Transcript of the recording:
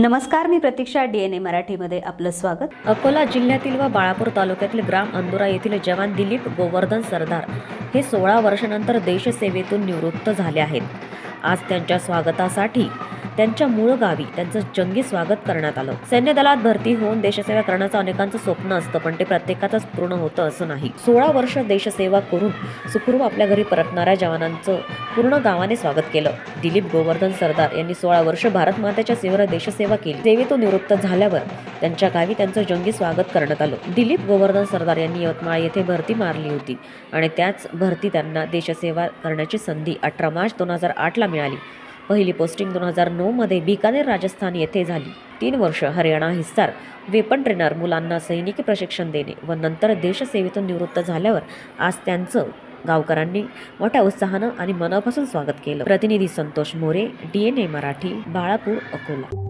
नमस्कार मी प्रतीक्षा D N ए मराठीमध्ये आपलं स्वागत. अकोला जिल्ह्यातील व बाळापूर तालुक्यातील ग्राम अंदुरा येथील जवान दिलीप गोवर्धन सरदार हे सोळा वर्षानंतर देशसेवेतून निवृत्त झाले आहेत. आज त्यांच्या स्वागतासाठी त्यांच्या मूळ गावी त्यांचं जंगी स्वागत करण्यात आलं. सैन्य दलात भरती होऊन देशसेवा करण्याचं अनेकांचं स्वप्न असतं पण ते प्रत्येकातच पूर्ण होतं असं नाही. सोळा वर्ष देशसेवा करून सुखरूप आपल्या घरी परतणाऱ्या जवानांचं पूर्ण गावाने स्वागत केलं. दिलीप गोवर्धन सरदार यांनी सोळा वर्ष भारत मातेच्या सेवेवर देशसेवा केली. सेवेतून निवृत्त झाल्यावर त्यांच्या गावी त्यांचं जंगी स्वागत करण्यात आलं. दिलीप गोवर्धन सरदार यांनी यवतमाळ येथे भरती मारली होती आणि त्याच भरती त्यांना देशसेवा करण्याची संधी अठरा मार्च दोन हजार आठला मिळाली. पहिली पोस्टिंग दोन हजार नऊमध्ये बिकानेर राजस्थान येथे झाली. तीन वर्ष हरियाणा हिस्सार वेपन ट्रेनर मुलांना सैनिकी प्रशिक्षण देणे व नंतर देशसेवेतून निवृत्त झाल्यावर आज त्यांचं गावकरांनी मोठ्या उत्साहानं आणि मनापासून स्वागत केलं. प्रतिनिधी Santosh More D N A Marathi Balapur Akola.